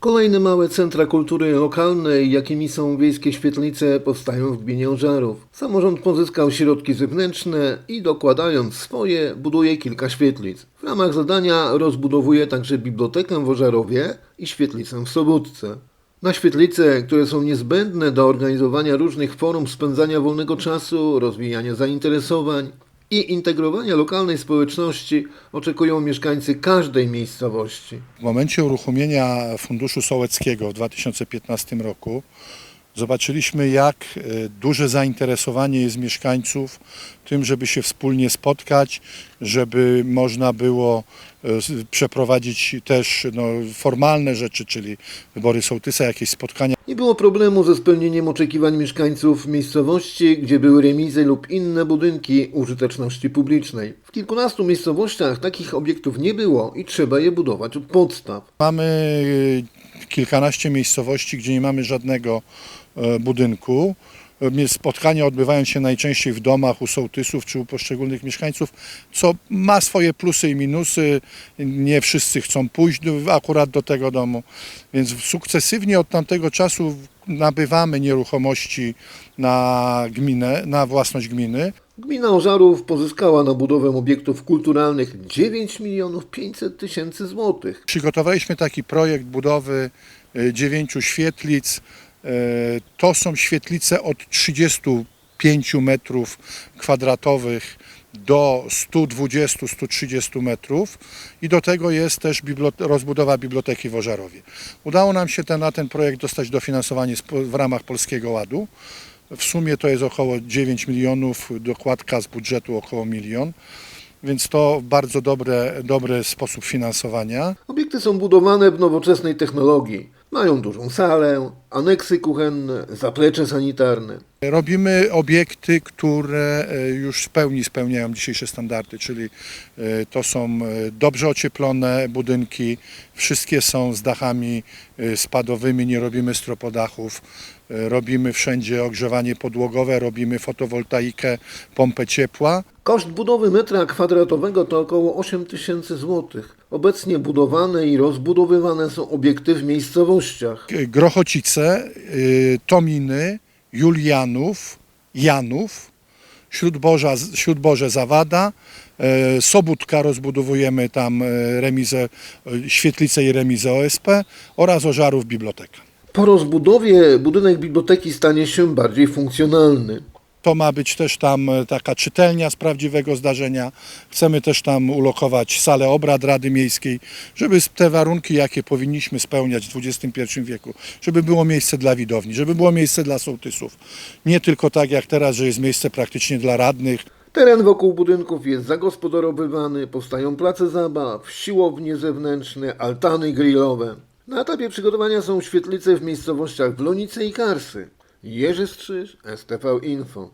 Kolejne małe centra kultury lokalnej, jakimi są wiejskie świetlice, powstają w gminie Ożarów. Samorząd pozyskał środki zewnętrzne i dokładając swoje, buduje kilka świetlic. W ramach zadania rozbudowuje także bibliotekę w Ożarowie i świetlicę w Sobótce. Na świetlice, które są niezbędne do organizowania różnych form spędzania wolnego czasu, rozwijania zainteresowań i integrowania lokalnej społeczności, oczekują mieszkańcy każdej miejscowości. W momencie uruchomienia Funduszu Sołeckiego w 2015 roku zobaczyliśmy, jak e, duże zainteresowanie jest mieszkańców tym, żeby się wspólnie spotkać, żeby można było e, przeprowadzić też no, formalne rzeczy, czyli wybory sołtysa, jakieś spotkania. Nie było problemu ze spełnieniem oczekiwań mieszkańców miejscowości, gdzie były remizy lub inne budynki użyteczności publicznej. W kilkunastu miejscowościach takich obiektów nie było i trzeba je budować od podstaw. Mamy e, kilkanaście miejscowości, gdzie nie mamy żadnego e, budynku. E, Spotkania odbywają się najczęściej w domach u sołtysów czy u poszczególnych mieszkańców, co ma swoje plusy i minusy. Nie wszyscy chcą pójść akurat do tego domu, więc sukcesywnie od tamtego czasu nabywamy nieruchomości na gminę, na własność gminy. Gmina Ożarów pozyskała na budowę obiektów kulturalnych 9 milionów 500 tysięcy złotych. Przygotowaliśmy taki projekt budowy e, dziewięciu świetlic. E, To są świetlice od 35 metrów kwadratowych do 120-130 metrów i do tego jest też rozbudowa biblioteki w Ożarowie. Udało nam się ten, na ten projekt dostać dofinansowanie w ramach Polskiego Ładu. W sumie to jest około 9 milionów, dokładka z budżetu około milion, więc to bardzo dobre, dobry sposób finansowania. Obiekty są budowane w nowoczesnej technologii. Mają dużą salę, aneksy kuchenne, zaplecze sanitarne. Robimy obiekty, które e, już w pełni spełniają dzisiejsze standardy, czyli e, to są e, dobrze ocieplone budynki, wszystkie są z dachami spadowymi, nie robimy stropodachów, robimy wszędzie ogrzewanie podłogowe, robimy fotowoltaikę, pompę ciepła. Koszt budowy metra kwadratowego to około 8 tysięcy złotych. Obecnie budowane i rozbudowywane są obiekty w miejscowościach. Grochocice, y, Tominy, Julianów, Janów, Śródboża, Śródborze Zawada, e, Sobótka rozbudowujemy tam remizę, świetlicę i remizę OSP oraz Ożarów Biblioteka. Po rozbudowie budynek biblioteki stanie się bardziej funkcjonalny. To ma być też tam e, taka czytelnia z prawdziwego zdarzenia. Chcemy też tam ulokować salę obrad Rady Miejskiej, żeby te warunki, jakie powinniśmy spełniać w XXI wieku, żeby było miejsce dla widowni, żeby było miejsce dla sołtysów. Nie tylko tak jak teraz, że jest miejsce praktycznie dla radnych, Teren wokół budynków jest zagospodarowywany, powstają place zabaw, siłownie zewnętrzne, altany grillowe. Na etapie przygotowania są świetlice w miejscowościach Blonice i Karsy. Jerzy Strzyż, STV Info.